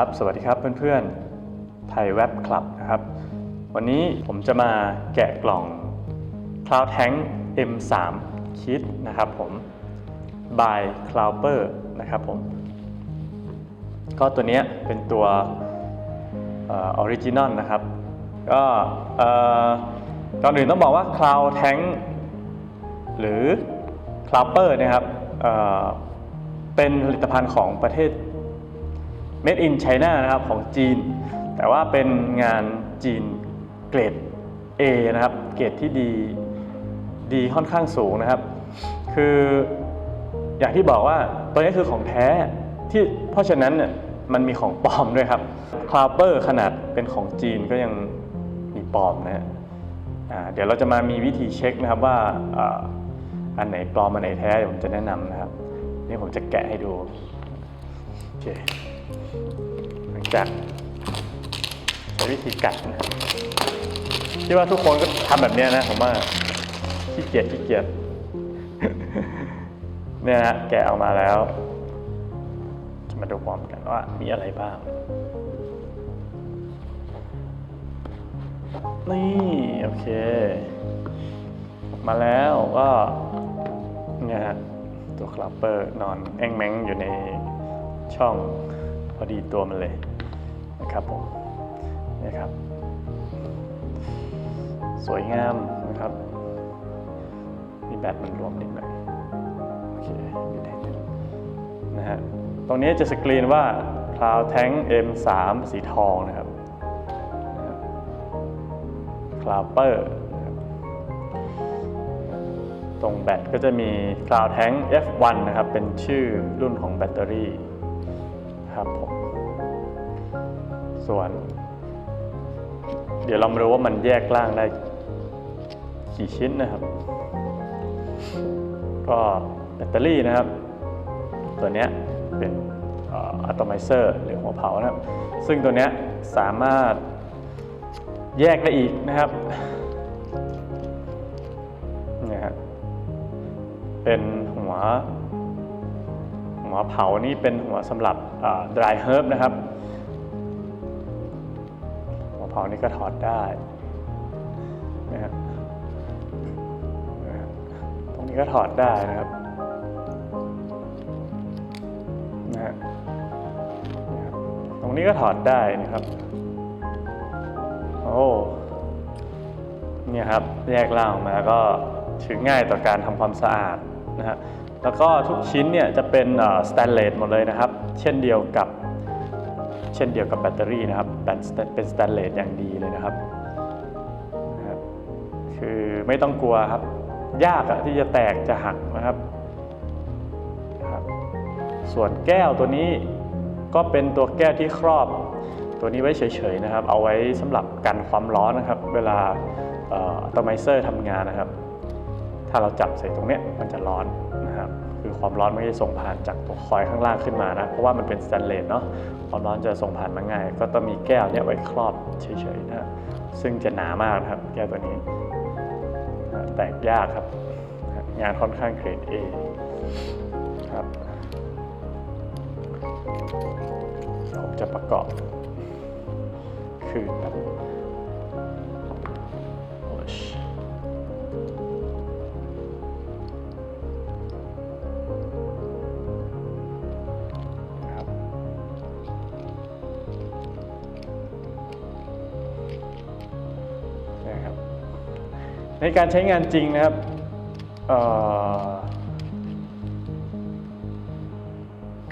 ครับ สวัสดีครับเพื่อนๆ ไทยเว็บคลับนะครับ วันนี้ผมจะมาแกะกล่อง Cloud Tank M3 Kit นะครับผม by Clouper นะครับผม ก็ตัวนี้เป็นตัวออริจินอลนะครับ ก็เอ่อก่อนอื่นต้องบอกว่า Cloud Tank หรือ Clouper นะครับเป็นผลิตภัณฑ์ของประเทศ Made in China นะครับของจีน แต่ว่าเป็นงานจีนเกรด A นะครับ เกรดที่ดีดีค่อนข้างสูงนะครับ คืออย่างที่บอกว่าตัวนี้คือของแท้ที่เพราะฉะนั้นเนี่ยมันมีของปลอมด้วยครับคลาเปอร์ขนาดเป็นของจีนก็ยังมีปลอมนะฮะเดี๋ยวเราจะมามีวิธีเช็คนะครับว่าอ,อันไหนปลอมอันไหนแท้เดี๋ยวผมจะแนะนำนะครับ นี่ผมจะแกะให้ดูโอเค จากวิธีกัดนะที่ว่าทุกคนก็ทำแบบนี้นะผมว่าขี้เกียจขี้เกียจเนี่ยนะแกะออกมาแล้ว จะมาดูพร้อมกันว่ามีอะไรบ้าง นี่ โอเค มาแล้วก็เนี่ยฮะตัวคลับเปอร์นอนแองแมงอยู่ในช่องพอดีตัวมันเลย ครับผมนี่ครับ สวยงามนะครับ มีแบตมันรวมนิดหน่อยโอเคมีแท่งนะฮะตรงนี้จะสกรีนว่า Cloud Tank M3 สีทองนะครับครับ Clouper นะครับตรงแบตก็จะมี Cloud Tank F1 นะครับ เป็นชื่อรุ่นของแบตเตอรี่ครับผม ส่วน เดี๋ยวเรามาดูว่ามันแยกล่างได้กี่ชิ้นนะครับ ก็แบตเตอรี่นะครับ ตัวเนี้ยเป็นอะตอมไมเซอร์หรือหัวเผานะครับ ซึ่งตัวเนี้ยสามารถแยกได้อีกนะครับเนี่ยฮะเป็นหัวหัวเผานี่เป็นหัวสำหรับอ่า dry herb นะครับ เผานี่ก็ถอดได้นะฮะนะฮะตรงนี้ก็ถอดได้นะครับนะฮะตรงนี้ก็ถอดได้นะครับโอ้เนี่ยครับแยกล่างออกมาก็ถือง่ายต่อการทำความสะอาดนะฮะแล้วก็ทุกชิ้นเนี่ยจะเป็นสแตนเลสหมดเลยนะครับ เช่นเดียวกับ เช่นเดียวกับแบตเตอรี่นะครับเป็นสแตนเลสอย่างดีเลยนะครับคือไม่ต้องกลัวครับ ยากอะที่จะแตกจะหักนะครับ ส่วนแก้วตัวนี้ก็เป็นตัวแก้วที่ครอบ ตัวนี้ไว้เฉยๆนะครับ เอาไว้สำหรับกันความร้อนนะครับ เวลาอัตโมเซอร์ทำงานนะครับ ถ้าเราจับใส่ตรงเนี้ยมันจะร้อนนะครับ คือความร้อนไม่ได้ส่งผ่านจากตัวคอยข้างล่างขึ้นมานะ เพราะว่ามันเป็นสแตนเลสเนาะความร้อนจะส่งผ่านมาง่าย ก็ต้องมีแก้วเนี่ยไว้ครอบเฉยๆนะซึ่งจะหนามากนะครับ แก้วตัวนี้ แตกยากครับ งานค่อนข้างเกรด A ครับผมจะประกอบคืนครับ ในการใช้งานจริงนะครับ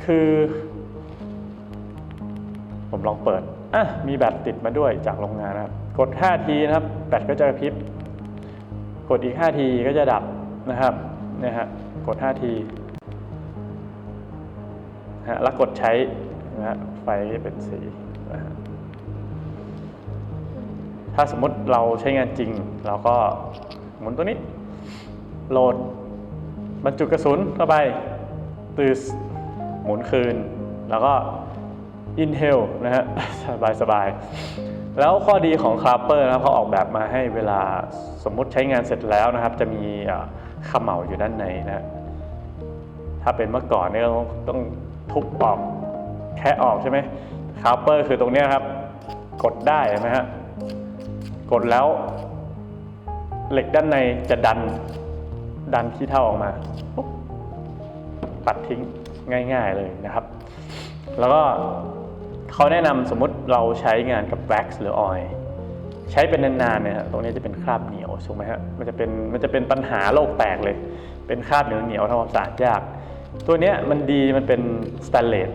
คือ ผมลองเปิดอะมีแบตติดมาด้วยจากโรงงานนะครับ กด 5 ทีนะครับ แบตก็จะกระพริบ กดอีก 5 ทีก็จะดับนะครับเนี่ยฮะกด 5 ทีนะฮะแล้วกดใช้นะฮะไฟเป็นสีนะฮะ ถ้าสมมติเราใช้งานจริง เราก็หมุนตัวนี้ โหลดบรรจุกระสุนเข้าไปตือหมุนคืน แล้วก็ Inhale นะฮะสบายสบายๆแล้วข้อดีของคาร์เปอร์นะครับเขาออกแบบมาให้เวลาสมมุติใช้งานเสร็จแล้วนะครับ จะมีอ่าเขมเหลาอยู่ด้านในนะฮะถ้าเป็นเมื่อก่อนเนี่ยต้องต้องทุบออกแคะออกใช่ไหมคาเปอร์คือตรงนี้ครับ กดได้นไหมฮะ กดแล้ว เหล็กด้านในจะดัน ดันขี้เท่าออกมาปัดทิ้งง่าย ๆเลยนะครับ แล้วก็เขาแนะนำสมมติเราใช้งานกับแว็กซ์หรือออยใช้เป็นนานๆเนี่ยตรงนี้จะเป็นคราบเหนียวถูกไหมฮะมันจะเป็นมันจะเป็นปัญหาโลกแตกเลย เป็นคราบเหนียวเหนียวๆทำความสะอาดยาก ตัวเนี้ยมันดีมันเป็นสแตนเลส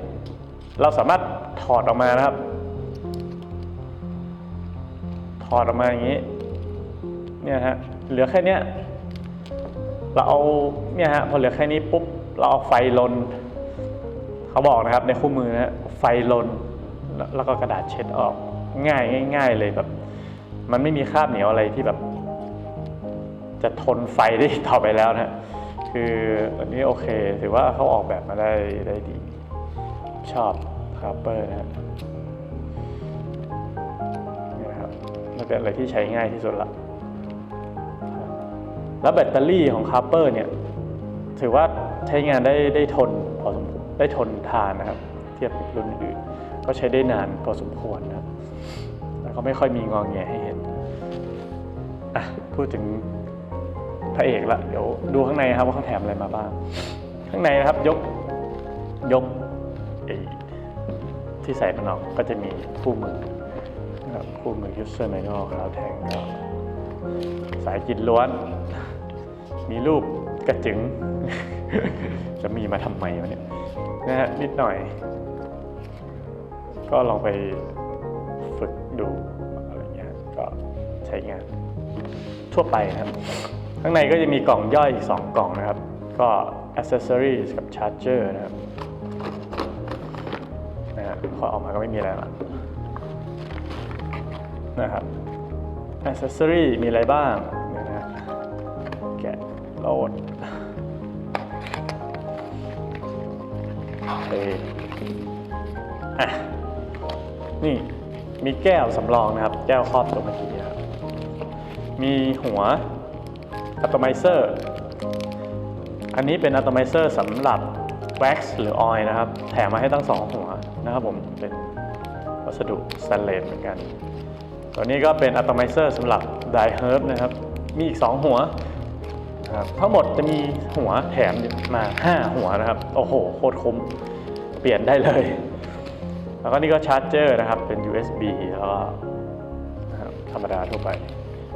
เราสามารถถอดออกมานะครับ ถอดออกมาอย่างนี้ เนี่ยฮะ เหลือแค่เนี้ย เราเอา เนี่ยฮะ พอเหลือแค่นี้ปุ๊บ เราเอาไฟลน เขาบอกนะครับในคู่มือนะไฟลน แล้วแล้วก็กระดาษเช็ดออก ง่ายง่าย ๆ เลยแบบ มันไม่มีคราบเหนียวอะไรที่แบบ จะทนไฟได้ต่อไปแล้วนะฮะคืออันนี้โอเค ถือว่าเขาออกแบบมาได้ได้ดี ชอบคาร์เปอร์นะฮะ มันเป็นอะไรที่ใช้ง่ายที่สุดละแล้วแบตเตอรี่ของคาร์เปอร์เนี่ยถือว่าใช้งานได้ได้ทนพอสมควรได้ทนทานนะครับ เทียบกับรุ่นอื่นก็ใช้ได้นานพอสมควรนะแล้วก็ไม่ค่อยมีงองแงให้เห็นอะพูดถึงพระเอกละเดี๋ยวดูข้างในครับว่าเขาแถมอะไรมาบ้าง ข้างในนะครับยกยกที่ใส่มันออกก็จะมีคู่มือ ครับคู่มือ user manual ครับแทงก็สายกินล้วน มีรูปกระจึง จะมีมาทำไมวะเนี่ยนะฮะนิดหน่อย ก็ลองไปฝึกดูอะไรเงี้ยก็ใช้งาน ทั่วไปนะครับ ข้างในก็จะมีกล่องย่อยอีก 2 กล่องนะครับ ก็ accessories กับ charger นะครับนะฮะพอออกมาก็ไม่มีอะไรละ นะครับ accessory มีอะไรบ้างเนี่ยนะฮะแกะโหลดโอเอะนี่มีแก้วสำรองนะครับ แก้วครอบตัวเมื่อกี้นะครับมีหัวอะตอม z เซอร์ อันนี้เป็นอะตอม z เซอร์สำหรับแว็กซ์หรือออยล์นะครับ แถมมาให้ตั้งสองหัวนะครับผม เป็นวัสดุสแตนเลสเหมือนกัน ตัวนี้ก็เป็นอะตอม z เซอร์สำหรับไดเฮิร์บนะครับ มีอีก 2 หัวนะครับทั้งหมดจะมีหัวแถมมา 5 หัวนะครับ โอ้โห โคตรคุ้ม เปลี่ยนได้เลย แล้วก็นี่ก็ชาร์จเจอร์นะครับ เป็น USB แล้วก็ธรรมดาทั่วไป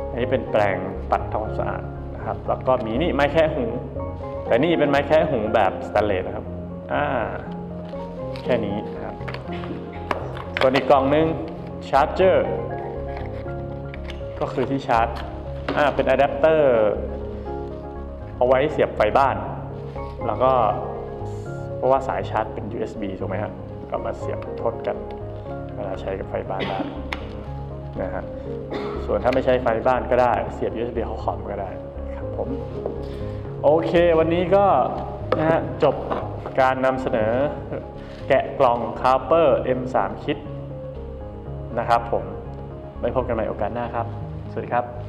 อันนี้เป็นแปรงปัดทำความสะอาดนะครับ แล้วก็มีนี่ไม้แค่หู แต่นี่เป็นไม้แค่หูแบบสแตนเลสนะครับ อ่า แค่นี้นะครับส่วนอีกกล่องหนึงชาร์จเจอร์ ก็คือที่ชาร์จอ่าเป็นอะแดปเตอร์เอาไว้เสียบไฟบ้าน แล้วก็เพราะว่าสายชาร์จเป็น USB ถูกไหมฮะก็มาเสียบทดกัน เวลาใช้กับไฟบ้านได้นะฮะส่วนถ้าไม่ใช้ไฟบ้านก็ได้ เสียบ USB เข้าคอมก็ได้ครับผม โอเควันนี้ก็นะฮะจบการนำเสนอแกะกล่องคาร์เปอร์ M3 คิดนะครับผมไว้พบกันใหม่โอกาสหน้าครับ สวัสดีครับ